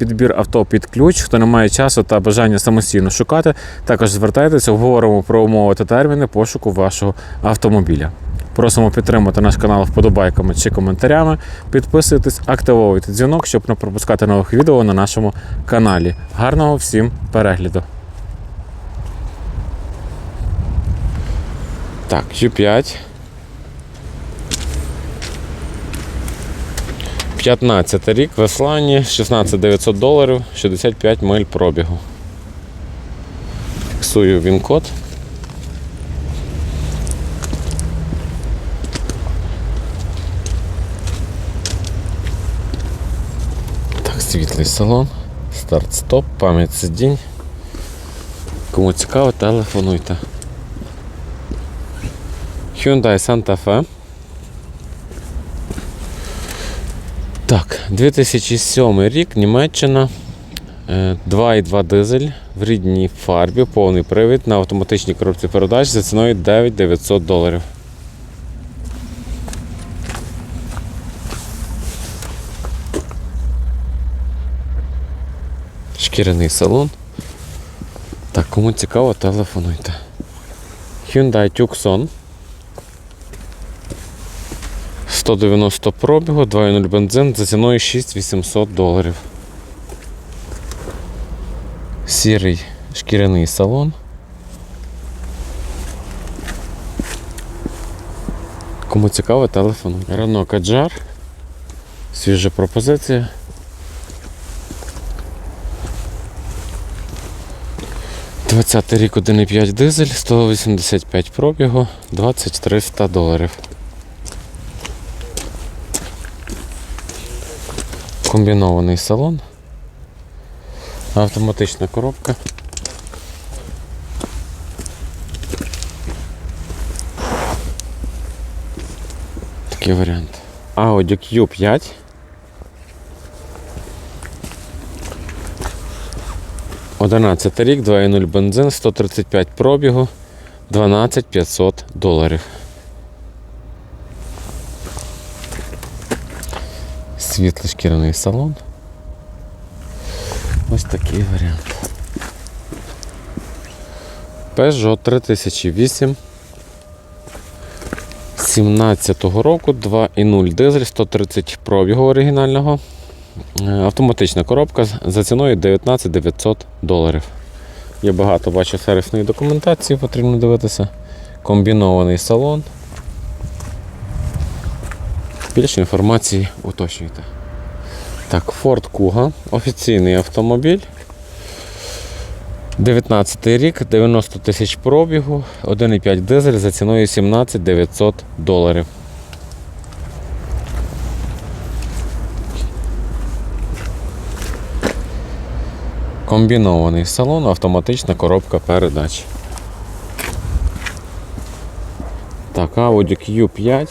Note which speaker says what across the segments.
Speaker 1: підбір авто під ключ, хто не має часу та бажання самостійно шукати, також звертайтеся, обговоримо про умови та терміни пошуку вашого автомобіля. Просимо підтримати наш канал вподобайками чи коментарями. Підписуйтесь, активовуйте дзвінок, щоб не пропускати нових відео на нашому каналі. Гарного всім перегляду! Так, Q5. 15 рік в Еслані, 16 900 доларів, 65 миль пробігу. Фіксую він код. Так, світлий салон, старт-стоп, пам'ять сидінь. Кому цікаво, телефонуйте. Hyundai Santa Fe. Так, 2007 рік, Німеччина. Е, 2,2 дизель в рідній фарбі, повний привід на автоматичній коробці передач за ціною 9900 доларів. Шкіряний салон. Так, кому цікаво, телефонуйте. Hyundai Tucson. 190 пробігу, 2.0 бензин за ціною 6800 доларів. Сірий шкіряний салон. Кому цікаво, телефон. Рено Каджар. Свіжа пропозиція. Двадцятий рік 1,5 дизель, 185 пробігу, 2300 доларів. Комбінований салон. Автоматична коробка. Такий варіант. Audi Q5. Одинадцятий рік, 2.0 бензин, 135 пробігу, 12 500 доларів. Світлий шкіряний салон. Ось такий варіант. Peugeot 3008 17-го року 2.0 дизель, 130 пробігу оригінального. Е, Автоматична коробка за ціною 19 900 доларів. Є багато бачу сервісної документації, потрібно дивитися. Комбінований салон. Більше інформації уточнюйте. Так, Ford Kuga, офіційний автомобіль. 19 рік, 90 тисяч пробігу, 1,5 дизель за ціною 17 900 доларів. Комбінований салон, автоматична коробка передач. Так, Audi Q5.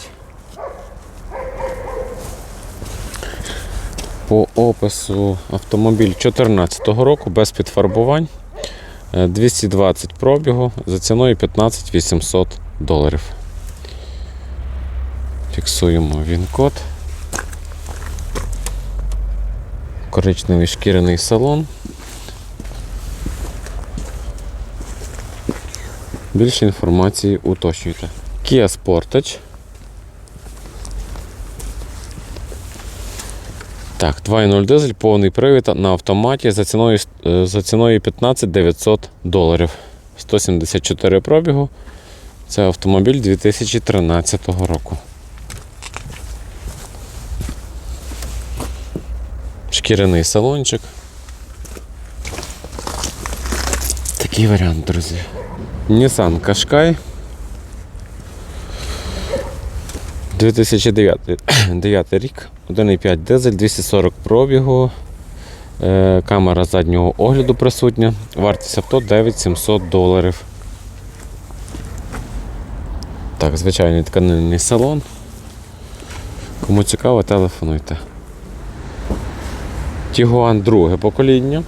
Speaker 1: По опису автомобіль 2014 року без підфарбувань. Е, 220 пробігу за ціною 15 800 доларів. Фіксуємо він код. Коричневий шкіряний салон. Більше інформації уточнюйте. Kia Sportage. Так, 2.0 дизель, повний привід на автоматі за ціною, е, за ціною 15 900 доларів. 174 пробігу. Це автомобіль 2013 року. Шкіряний салончик. Такий варіант, друзі. Nissan Qashqai. 2009 рік, 1,5 дизель, 240 пробігу, е, камера заднього огляду присутня, вартість авто 9700 доларів. Так, звичайний тканинний салон. Кому цікаво, телефонуйте. Тігуан друге покоління.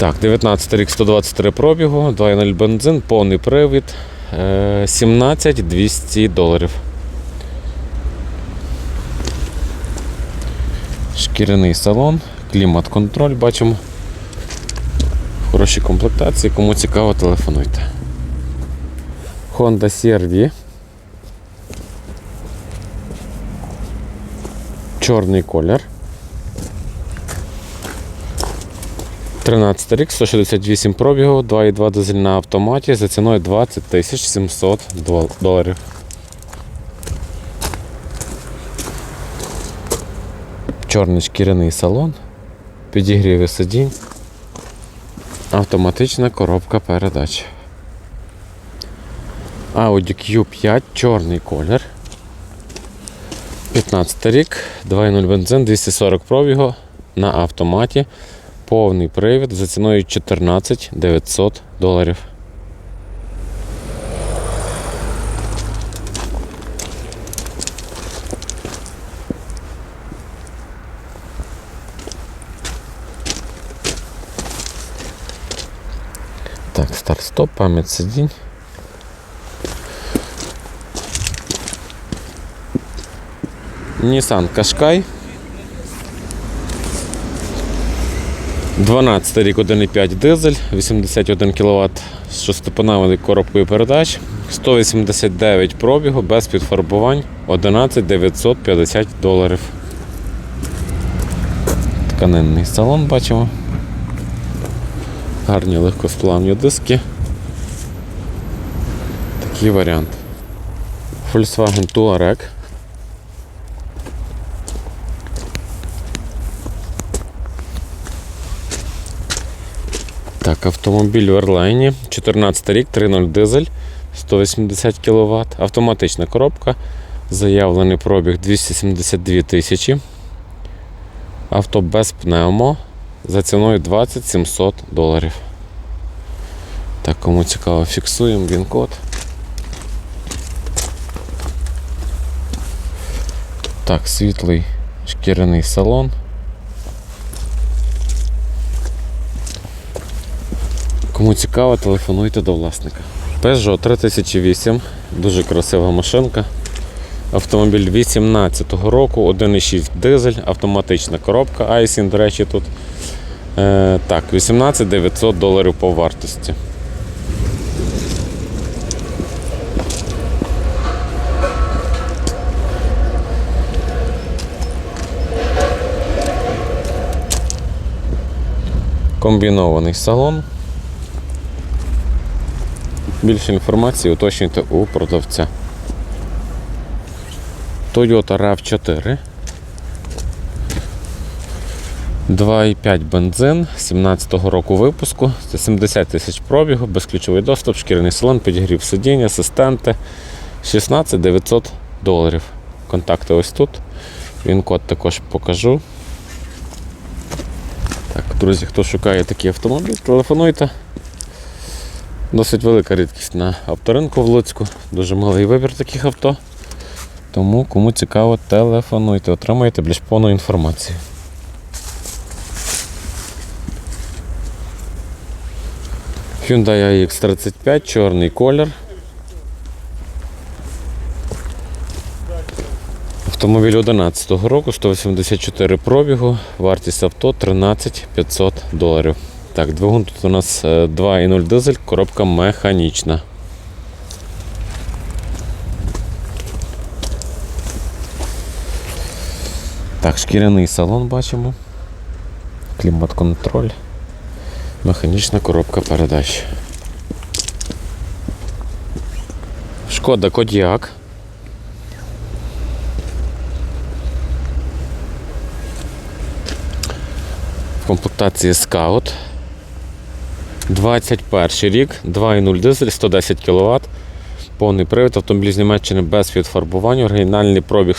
Speaker 1: Так, 19 рік 123 пробігу, 2.0 бензин, повний привід, е, 17 200 доларів. Шкіряний салон, клімат-контроль бачимо. В хорошій комплектації, кому цікаво, телефонуйте. Honda CR-V. Чорний колір. 13 рік, 168 пробігу, 2,2 дизель на автоматі за ціною 20 тисяч 700 доларів. Чорний шкіряний салон, підігріви сидінь, автоматична коробка передач. Audi Q5, чорний колір. 15 рік, 2.0 бензин, 240 пробігу на автоматі. Повний привід за ціною 14 900 доларів. Так, старт-стоп, пам'ять сидінь. Nissan Qashqai. 12 рік 1,5 дизель, 81 кВт з шестипаневою коробкою передач, 189 пробігу без підфарбувань, 11 950 доларів. Тканинний салон бачимо. Гарні легкосплавні диски. Такий варіант. Volkswagen Touareg. Так, автомобіль в Ерлайні, 14 рік, 3.0 дизель, 180 кВт, автоматична коробка, заявлений пробіг 272 тисячі. Авто без пневмо за ціною 20 700 доларів. Так, кому цікаво, фіксуємо він код. Так, світлий шкіряний салон. Кому цікаво, телефонуйте до власника. Peugeot 3008, дуже красива машинка. Автомобіль 18-го року, 1,6 дизель, автоматична коробка. Айсін, до речі, тут. Е, так, 18 900 доларів по вартості. Комбінований салон. Більше інформації уточнюйте у продавця. Toyota RAV4. 2,5 бензин 17-го року випуску, це 70 тисяч пробігу, безключовий доступ, шкіряний салон, підігрів сидіння, асистенти. 16 900 доларів. Контакти ось тут. Він код також покажу. Так, друзі, хто шукає такий автомобіль, телефонуйте. Досить велика рідкість на авторинку в Луцьку. Дуже малий вибір таких авто. Тому кому цікаво, телефонуйте, отримаєте більш повну інформацію. Hyundai iX35, чорний колір. Автомобіль 11 року, 184 пробігу, вартість авто 13 500 доларів. Так, двигун тут у нас е, 2,0 дизель, коробка механічна. Так, шкіряний салон бачимо. Клімат-контроль. Механічна коробка передач. Шкода Кодіак. В комплектації Scout. 21 рік, 2,0 дизель, 110 кВт. Повний привід, автомобіль з Німеччини без підфарбування, оригінальний пробіг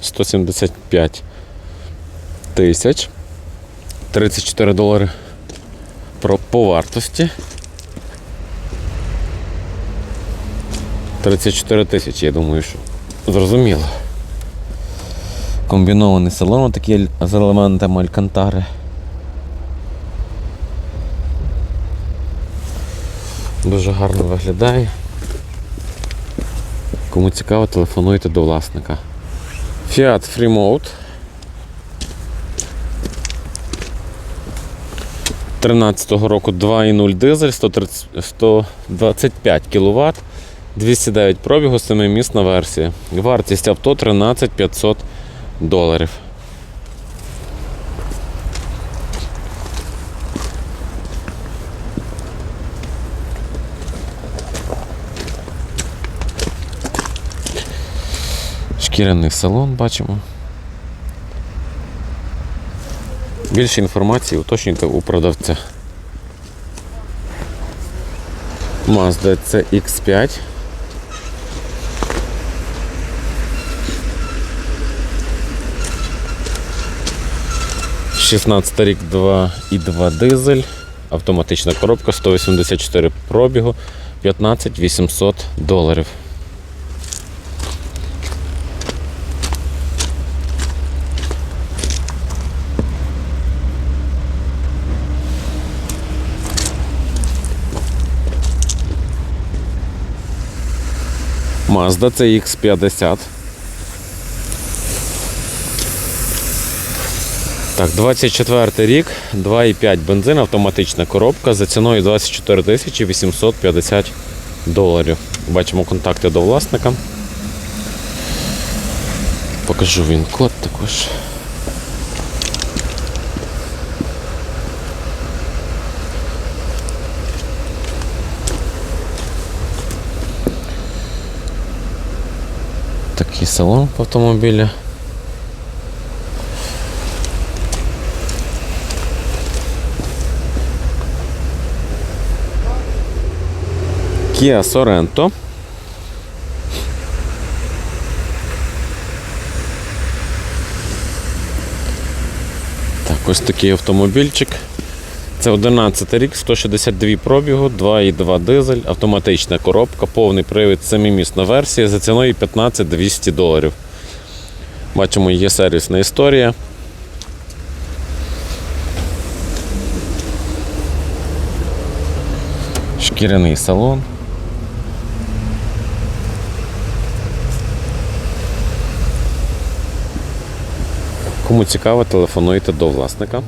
Speaker 1: 175 тисяч. 34 долари про, по вартості. 34 тисячі, я думаю, що зрозуміло. Комбінований салон такий з елементами алькантари. Дуже гарно виглядає. Кому цікаво, телефонуйте до власника. Fiat Freemode. 13-го року 2,0 дизель, 130, 125 кВт, 209 пробігу, 7-місна версія. Вартість авто 13 500 доларів. Шкіряний салон бачимо. Більше інформації уточнюйте у продавця. Mazda CX5. Шістнадцятий рік 2,2 дизель, автоматична коробка, 184 пробігу, 15 800 доларів. Mazda CX50. Так, 24 рік, 2,5 бензин, автоматична коробка за ціною 24 тисячі 850 доларів. Бачимо контакти до власника. Покажу він код також. Такий салон в автомобілі. Kia Sorento. Так, ось такий автомобільчик. Це 11 рік, 162 пробігу, 2,2 дизель, автоматична коробка, повний привід, 7-місна версія за ціною 15 200 доларів. Бачимо, є сервісна історія. Шкіряний салон. Кому цікаво, телефонуйте до власника.